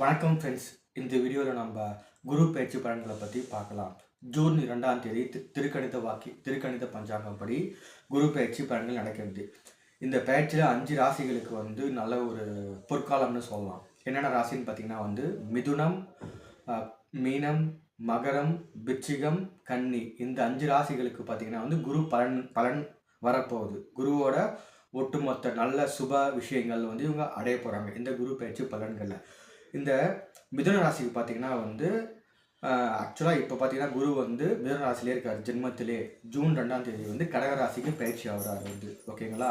வணக்கம் ஃப்ரெண்ட்ஸ் இந்த வீடியோவில் நம்ம குரு பயிற்சி பலன்களை பற்றி பார்க்கலாம். ஜூன் இரண்டாம் தேதி திருக்கணித வாக்கி திருக்கணித பஞ்சாங்கப்படி குரு பயிற்சி பலன்கள் நடக்கிறது. இந்த பயிற்சியில் அஞ்சு ராசிகளுக்கு வந்து நல்ல ஒரு பொற்காலம்னு சொல்லலாம். என்னென்ன ராசின்னு பார்த்தீங்கன்னா வந்து மிதுனம் மீனம் மகரம் பிச்சிகம் கன்னி. இந்த அஞ்சு ராசிகளுக்கு பார்த்தீங்கன்னா வந்து குரு பலன் பலன் வரப்போகுது. குருவோட ஒட்டுமொத்த நல்ல சுப விஷயங்கள் வந்து இவங்க அடைய போகிறாங்க இந்த குரு பயிற்சி பலன்களில். இந்த மிதுன ராசிக்கு பார்த்தீங்கன்னா வந்து ஆக்சுவலாக இப்போ பார்த்தீங்கன்னா குரு வந்து மிதுன ராசிலே இருக்கார். ஜென்மத்திலே ஜூன் ரெண்டாம் தேதி வந்து கடக ராசிக்கு பயிற்சி ஆகுறாரு வந்து. ஓகேங்களா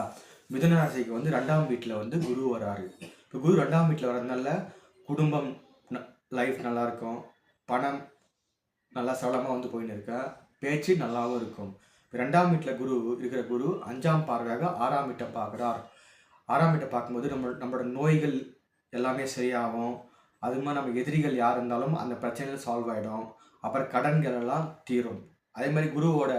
மிதுன ராசிக்கு வந்து ரெண்டாம் வீட்டில் வந்து குரு வராரு. இப்போ குரு ரெண்டாம் வீட்டில் வரதுனால குடும்பம் லைஃப் நல்லாயிருக்கும் பணம் நல்லா சவலமாக வந்து போயின்னு இருக்கா பேச்சு நல்லாவும் இருக்கும். ரெண்டாம் வீட்டில் குரு இருக்கிற குரு அஞ்சாம் பார்வையாக ஆறாம் வீட்டை பார்க்குறார் ஆறாம் வீட்டை பார்க்கும்போது நம்ம நம்மளோட நோய்கள் எல்லாமே சரியாகும். அது மாதிரி நம்ம எதிரிகள் யார் இருந்தாலும் அந்த பிரச்சனைகள் சால்வ் ஆகிடும் அப்புறம் கடன்கள் எல்லாம் தீரும். அதே மாதிரி குருவோட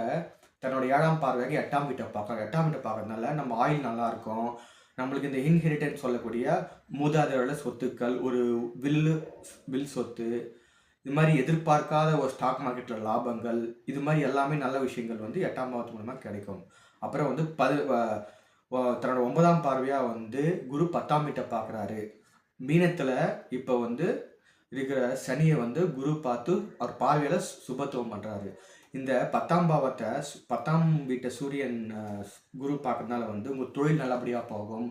தன்னோட ஏழாம் பார்வைக்கு எட்டாம் வீட்டை பார்க்கலாம் எட்டாம் வீட்டை பார்க்கறதுனால நம்ம ஆயில் நல்லா இருக்கும். நம்மளுக்கு இந்த இன்ஹெரிட்டன்ஸ் சொல்லக்கூடிய மூதாதையோட சொத்துக்கள் ஒரு வில்லு வில் சொத்து இது மாதிரி எதிர்பார்க்காத ஒரு ஸ்டாக் மார்க்கெட்டில் லாபங்கள் இது மாதிரி எல்லாமே நல்ல விஷயங்கள் வந்து எட்டாம் பாவத்து மூலமாக கிடைக்கும். அப்புறம் வந்து பது வ- தன்னோட ஒன்பதாம் பார்வையாக வந்து குரு பத்தாம் வீட்டை பார்க்குறாரு. மீனத்தில் இப்போ வந்து இருக்கிற சனியை வந்து குரு பார்த்து அவர் பார்வையில் சுபத்துவம் பண்ணுறாரு இந்த பத்தாம் பாவத்தை பத்தாம் வீட்டை சூரியன் குரு பார்க்கறதுனால வந்து உங்கள் தொழில் நல்லபடியாக போகும்.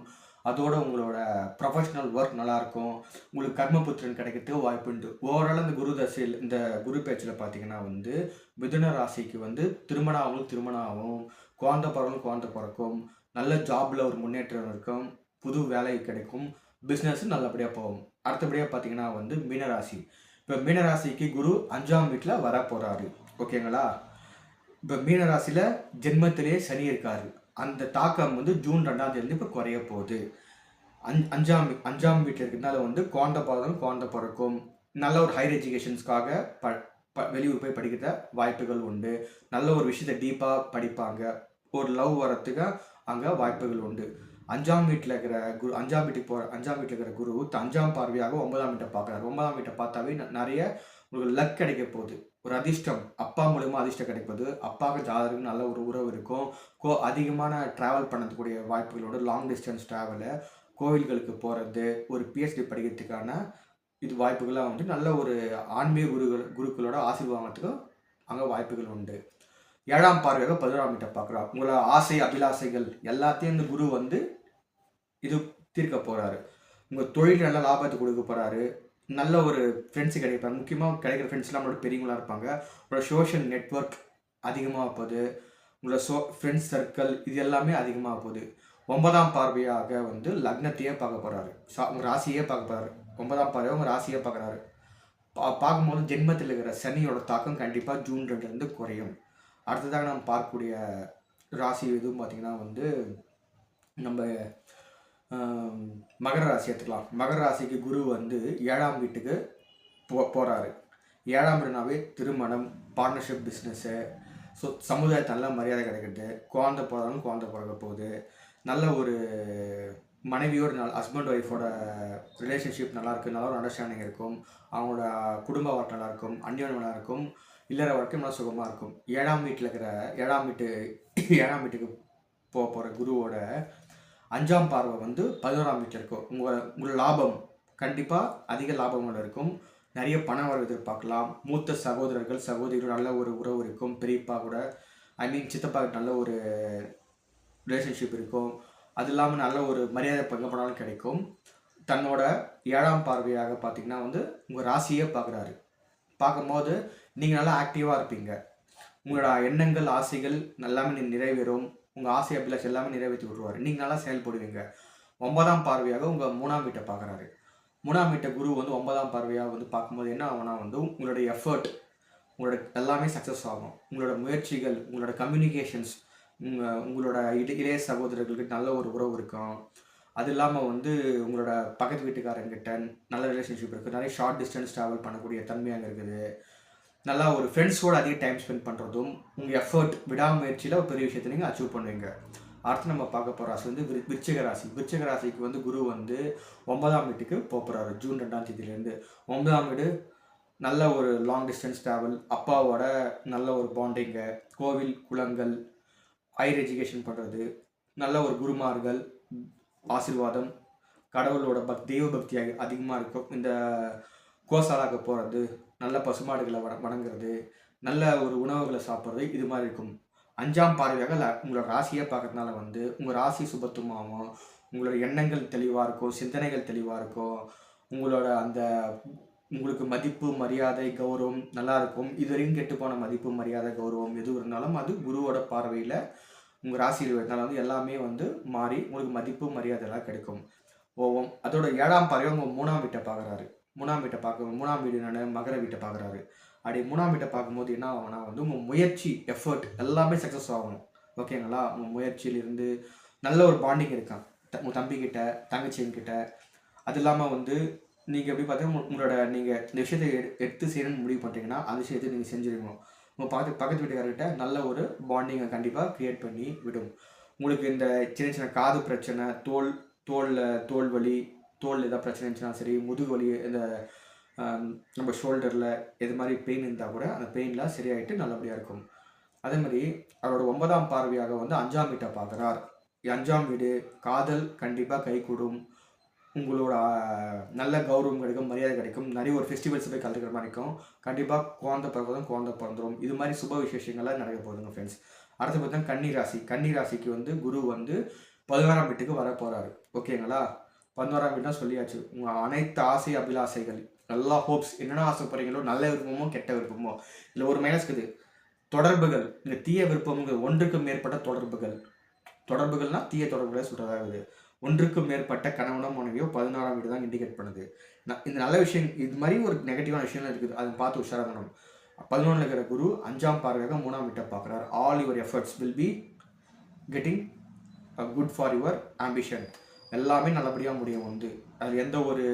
அதோட உங்களோட ப்ரொஃபஷ்னல் ஒர்க் நல்லாயிருக்கும் உங்களுக்கு கர்மபுத்திரன் கிடைக்கிறதுக்கு வாய்ப்பு உண்டு. ஓவரால் இந்த குரு தசையில் இந்த குரு பேச்சில் பார்த்தீங்கன்னா வந்து மிதுன ராசிக்கு வந்து திருமணம் ஆகணும் திருமணம் ஆகும். குழந்த பிறகும் குழந்த பிறக்கும். நல்ல ஜாப்ல ஒரு முன்னேற்றம் இருக்கும். புது வேலை கிடைக்கும். பிஸ்னஸ் நல்லபடியாக போகும். அடுத்தபடியாக பார்த்தீங்கன்னா வந்து மீனராசி. இப்போ மீனராசிக்கு குரு அஞ்சாம் வீட்டில் வர போகிறாரு ஓகேங்களா? இப்போ மீனராசியில் ஜென்மத்திலேயே சனி இருக்காரு. அந்த தாக்கம் வந்து ஜூன் ரெண்டாம் தேதி இப்போ குறைய போகுது. அஞ் அஞ்சாம் அஞ்சாம் வீட்டில் இருக்கிறதுனால வந்து குழந்த பாதம் குழந்த பிறக்கும். நல்ல ஒரு ஹையர் எஜுகேஷன்ஸ்க்காக ப ப வெளியூர் போய் படிக்கிற வாய்ப்புகள் உண்டு. நல்ல ஒரு விஷயத்தை டீப்பாக படிப்பாங்க. ஒரு லவ் வரத்துக்கு அங்கே வாய்ப்புகள் உண்டு. அஞ்சாம் வீட்டில் இருக்கிற குரு அஞ்சாம் வீட்டுக்கு போகிற அஞ்சாம் வீட்டில் இருக்கிற குரு த- அஞ்சாம் பார்வையாக ஒன்பதாம் வீட்டை பார்க்குறாரு. ஒன்பதாம் வீட்டை பார்த்தாவே நிறைய உங்களுக்கு லக் கிடைக்க போகுது. ஒரு அதிர்ஷ்டம். அப்பா மூலயமா அதிர்ஷ்டம் கிடைப்பது. அப்பாவுக்கு ஜாதகம் நல்ல ஒரு உறவு இருக்கும். கோ அதிகமான ட்ராவல் பண்ணக்கூடிய வாய்ப்புகளோட லாங் டிஸ்டன்ஸ் ட்ராவலு கோவில்களுக்கு போகிறது ஒரு பிஹெச்டி படிக்கிறதுக்கான இது வாய்ப்புகள்லாம் வந்து நல்ல ஒரு ஆன்மீக குருகள் குருக்களோட ஆசீர்வாதத்துக்கு அங்கே வாய்ப்புகள் உண்டு. ஏழாம் பார்வையாக பதினோராம் வீட்டை பார்க்குறோம் உங்களோட ஆசை அபிலாசைகள் எல்லாத்தையும் இந்த குரு வந்து இது தீர்க்க போகிறாரு உங்கள் தொழில் நல்ல லாபத்தை கொடுக்க போகிறாரு நல்ல ஒரு ஃப்ரெண்ட்ஸு கிடைப்பாங்க முக்கியமாக கிடைக்கிற ஃப்ரெண்ட்ஸ்லாம் நம்மளோட பெரியவங்களாக இருப்பாங்க. உங்களோட சோஷியல் நெட்வொர்க் அதிகமாக போகுது. உங்களோட சோ ஃப்ரெண்ட்ஸ் சர்க்கிள் இது எல்லாமே அதிகமாக போகுது. ஒன்பதாம் பார்வையாக வந்து லக்னத்தையே பார்க்க போகிறாரு உங்கள் ராசியே பார்க்க போகிறாரு ஒன்பதாம் பார்வையாக உங்கள் ராசியே பார்க்குறாரு. பா பார்க்கும்போது ஜென்மத்தில் இருக்கிற சனியோட தாக்கம் கண்டிப்பாக ஜூன் ரெண்டுலேருந்து குறையும். அடுத்ததாக நம்ம பார்க்கக்கூடிய ராசி எதுவும் பார்த்திங்கன்னா வந்து நம்ம மகர ராசி எடுத்துக்கலாம். மகர ராசிக்கு குரு வந்து ஏழாம் வீட்டுக்கு போ போகிறாரு ஏழாம் வீடுனாவே திருமணம் பார்ட்னர்ஷிப் பிஸ்னஸ்ஸு ஸோ சமுதாயத்தில் நல்ல மரியாதை கிடைக்கிறது. குழந்த பிறந்தாலும் குழந்த பிறக்க போகுது. நல்ல ஒரு மனைவியோட நல்ல ஹஸ்பண்ட் ஒய்ஃபோட ரிலேஷன்ஷிப் நல்லாயிருக்கு நல்ல ஒரு அண்டர்ஸ்டாண்டிங் இருக்கும். அவங்களோட குடும்ப வாழ்க்கை நல்லாயிருக்கும் இருக்கும். நல்லாயிருக்கும் இல்லற வாழ்க்கை நல்லா சுகமாக இருக்கும். ஏழாம் வீட்டில் இருக்கிற ஏழாம் வீட்டு ஏழாம் வீட்டுக்கு போக போகிற குருவோட அஞ்சாம் பார்வை வந்து பதினோராம் வீட்டில் இருக்கும். உங்கள் உங்கள் லாபம் கண்டிப்பாக அதிக லாபங்கள் இருக்கும். நிறைய பணம் வரவு எதிர்பார்க்கலாம். மூத்த சகோதரர்கள் சகோதரிகள் நல்ல ஒரு உறவு இருக்கும். பெரியப்பா கூட ஐ மீன் சித்தப்பா நல்ல ஒரு ரிலேஷன்ஷிப் இருக்கும். அது இல்லாமல் நல்ல ஒரு மரியாதை பங்கு போனாலும் கிடைக்கும். தன்னோட ஏழாம் பார்வையாக பார்த்தீங்கன்னா வந்து உங்கள் ராசியே பார்க்குறாரு. பார்க்கும்போது நீங்கள் நல்லா ஆக்டிவாக இருப்பீங்க. உங்களோட எண்ணங்கள் ஆசைகள் எல்லாமே நீ நிறைவேறும். உங்கள் ஆசை அபிலாஷ் எல்லாமே நிறைவேற்றி விட்ருவார் நீங்கள் நல்லா செயல்படுவீங்க. ஒன்பதாம் பார்வையாக உங்கள் மூணாம் வீட்டை பார்க்குறாரு. மூணாம் வீட்டை குரு வந்து ஒன்பதாம் பார்வையாக வந்து பார்க்கும்போது என்ன ஆகும்னா வந்து உங்களுடைய எஃபர்ட் உங்களோட எல்லாமே சக்ஸஸ் ஆகும். உங்களோட முயற்சிகள் உங்களோட கம்யூனிகேஷன்ஸ் உங்கள் உங்களோட இட இளைய சகோதரர்களுக்கு நல்ல ஒரு உறவு இருக்கும். அது இல்லாமல் வந்து உங்களோட பக்கத்து வீட்டுக்காரங்கிட்ட நல்ல ரிலேஷன்ஷிப் இருக்குது நிறைய ஷார்ட் டிஸ்டன்ஸ் ட்ராவல் பண்ணக்கூடிய தன்மை அங்கே இருக்குது. நல்லா ஒரு ஃப்ரெண்ட்ஸோடு அதிக டைம் ஸ்பெண்ட் பண்ணுறதும் உங்கள் எஃபர்ட் விடாமுயற்சியில் ஒரு பெரிய விஷயத்தை நீங்கள் அச்சீவ் பண்ணுவீங்க. அடுத்து நம்ம பார்க்க போகிற ராசி வந்து விரு- விருச்சிக ராசி. விருச்சிக ராசிக்கு வந்து குரு வந்து ஒன்பதாம் வீட்டுக்கு போக போகிறாரு ஜூன் ரெண்டாம் தேதியிலேருந்து. ஒன்பதாம் வீடு நல்ல ஒரு லாங் டிஸ்டன்ஸ் ட்ராவல் அப்பாவோட நல்ல ஒரு பாண்டிங்கு கோவில் குளங்கள் ஹையர் எஜுகேஷன் பண்ணுறது நல்ல ஒரு குருமார்கள் ஆசீர்வாதம் கடவுளோட பக் தெய்வ பக்தி அதிகமாக இருக்கும். இந்த கோசாலாக்கு போகிறது நல்ல பசுமாடுகளை வண வணங்குறது நல்ல ஒரு உணவுகளை சாப்பிட்றது இது மாதிரி இருக்கும். அஞ்சாம் பார்வையாக ல- உங்களோட ராசியை பார்க்கறதுனால வந்து உங்கள் ராசி சுபத்துவமாகவும் உங்களோட எண்ணங்கள் தெளிவாக இருக்கும் சிந்தனைகள் தெளிவாக இருக்கும் உங்களோட அந்த உங்களுக்கு மதிப்பு மரியாதை கௌரவம் நல்லா இருக்கும். இதுவரையும் கெட்டு போன மதிப்பு மரியாதை கௌரவம் எது இருந்தாலும் அது குருவோட பார்வையில் உங்கள் ராசியில் இருந்தாலும் வந்து எல்லாமே வந்து மாறி உங்களுக்கு மதிப்பு மரியாதைலாம் கிடைக்கும். ஓவம் அதோட ஏழாம் பார்வை உங்கள் மூணாம் வீட்டை பார்க்குறாரு. மூணாம் வீட்டை பார்க்க மூணாம் வீடு நான் மகர வீட்டை பார்க்குறாரு. அப்படி மூணாம் வீட்டை பார்க்கும்போது என்ன ஆகும்னா வந்து உங்கள் முயற்சி எஃபர்ட் எல்லாமே சக்ஸஸ் ஆகணும். ஓகேங்களா உங்கள் முயற்சியிலிருந்து நல்ல ஒரு பாண்டிங் இருக்கான். த- உங்கள் தம்பிக்கிட்ட தங்கச்சிங்கிட்ட அது இல்லாமல் வந்து நீங்கள் எப்படி பார்த்தீங்கன்னா உங்களோட நீங்கள் இந்த விஷயத்தை எடுத்து செய்யணும்னு முடிவு பண்ணுறீங்கன்னா அந்த விஷயத்தை நீங்கள் செஞ்சுருக்கணும். உங்கள் பக்கத்து பக்கத்து வீட்டுக்காரர்கிட்ட நல்ல ஒரு பாண்டிங்கை கண்டிப்பாக க்ரியேட் பண்ணி விடும். உங்களுக்கு இந்த சின்ன சின்ன காது பிரச்சனை தோல் தோலில் தோல் வலி தோல் ஏதாவது பிரச்சனை இருந்துச்சுன்னா சரி முதுகு வலி இந்த நம்ம ஷோல்டரில் எது மாதிரி பெயின் இருந்தால் கூட அந்த பெயின்லாம் சரியாயிட்டு நல்லபடியாக இருக்கும். அதே மாதிரி அவரோட ஒன்பதாம் பார்வையாக வந்து அஞ்சாம் வீட்டை பார்க்குறார். அஞ்சாம் வீடு காதல் கண்டிப்பாக கைகூடும். உங்களோட நல்ல கௌரவம் கிடைக்கும் மரியாதை கிடைக்கும். நிறைய ஒரு ஃபெஸ்டிவல்ஸ் போய் கலந்துக்கிற மாதிரி இருக்கும். கண்டிப்பாக குழந்தை பிறகுதான் குழந்தை பிறந்துடும் இது மாதிரி சுப விசேஷங்கள்லாம் நடக்க போகுதுங்க ஃப்ரெண்ட்ஸ் அடுத்து பார்த்தா கன்னி ராசி கன்னி ராசிக்கு வந்து குரு வந்து பதினாறாம் வீட்டுக்கு வர போகிறாரு ஓகேங்களா? பதினோராம் வீடு தான் சொல்லியாச்சு. உங்கள் அனைத்து ஆசை அபிலாசைகள் எல்லா ஹோப்ஸ் என்னென்ன ஆசைப்படுறீங்களோ நல்ல விருப்பமோ கெட்ட விருப்பமோ இல்லை ஒரு மைனஸ் இருக்குது. தொடர்புகள் இந்த தீய விருப்பம்ங்கிறது ஒன்றுக்கு மேற்பட்ட தொடர்புகள். தொடர்புகள்னால் தீய தொடர்புகளை சொல்கிறதாகுது ஒன்றுக்கு மேற்பட்ட கணவனோ மனைவியோ பதினாறாம் வீடு தான் இண்டிகேட் பண்ணுது. ந- இந்த நல்ல விஷயம் இது மாதிரி ஒரு நெகட்டிவான விஷயம்லாம் இருக்குது. அதை பார்த்து உஷாராக பதினொன்றில் இருக்கிற குரு அஞ்சாம் பார்வையாக மூணாம் வீட்டை பார்க்குறாரு. All your efforts will be getting good for your ambition எல்லாமே நல்லபடியாக முடியும் வந்து அது எந்த ஒரு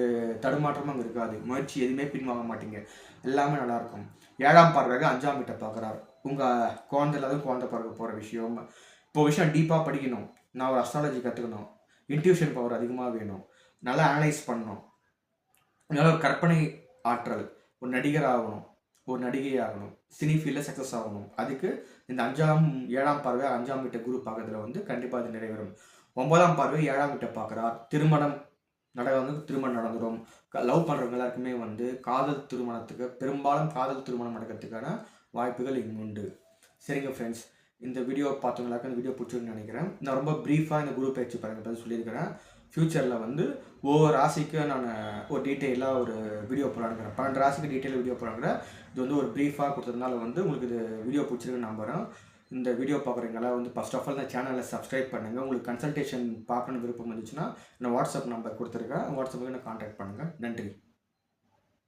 தடுமாற்றமும் அங்கே இருக்காது. முயற்சி எதுவுமே பின்வாங்க மாட்டீங்க. எல்லாமே நல்லாயிருக்கும் ஏழாம் பார்வையாக அஞ்சாம் வீட்டை பார்க்குறாரு. உங்கள் குழந்தை இல்லாத குழந்தை பார்க்க போகிற விஷயம். இப்போ விஷயம் டீப்பாக படிக்கணும். நான் ஒரு அஸ்ட்ராலஜி கற்றுக்கணும் இன்ட்யூஷன் பவர் அதிகமாக வேணும். நல்லா அனலைஸ் பண்ணணும். நல்ல ஒரு கற்பனை ஆற்றல். ஒரு நடிகர் ஆகணும். ஒரு நடிகை ஆகணும். சினி ஃபீல்டில் சக்ஸஸ் ஆகணும். அதுக்கு இந்த அஞ்சாம் ஏழாம் பார்வை அஞ்சாம் வீட்டை குரூப் பார்க்கறதுல வந்து கண்டிப்பாக அது நிறைவேறும். ஒன்பதாம் பார்வை ஏழாம் வீட்டை பார்க்குறார். திருமணம் நட வந்து திருமணம் நடந்துடும் லவ் பண்ணுறவங்க எல்லாருக்குமே வந்து காதல் திருமணத்துக்கு பெரும்பாலும் காதல் திருமணம் நடக்கிறதுக்கான வாய்ப்புகள் இங்கு உண்டு. சரிங்க ஃப்ரெண்ட்ஸ் இந்த வீடியோ பார்த்தவங்களுக்கு இந்த வீடியோ பிடிச்சிருக்குன்னு நினைக்கிறேன். நான் ரொம்ப ப்ரீஃபாக இந்த குரு பயிற்சி பாருங்க பற்றி சொல்லியிருக்கிறேன். ஃப்யூச்சரில் வந்து ஒவ்வொரு ராசிக்கு நான் ஒரு டீட்டெயிலாக ஒரு வீடியோ போடலாங்கிறேன் பன்னெண்டு ராசிக்கு டீட்டெயில் வீடியோ போடலாங்கிறேன் இது வந்து ஒரு ப்ரீஃபாக கொடுத்ததுனால வந்து உங்களுக்கு இது வீடியோ பிடிச்சிருக்குன்னு நம்புகிறேன் இந்த வீடியோ பார்க்குறீங்களா வந்து ஃபஸ்ட் ஆஃப் ஆல் இந்த சேனலை சப்ஸ்கிரைப் பண்ணுங்கள் உங்களுக்கு கன்சல்டேஷன் பார்க்கணும் விருப்பம் இருந்துச்சுன்னா நான் வாட்ஸ்அப் நம்பர் கொடுத்துருக்கேன். வாட்ஸ்அப்புக்கு என்ன காண்டாக்ட் பண்ணுங்கள் நன்றி.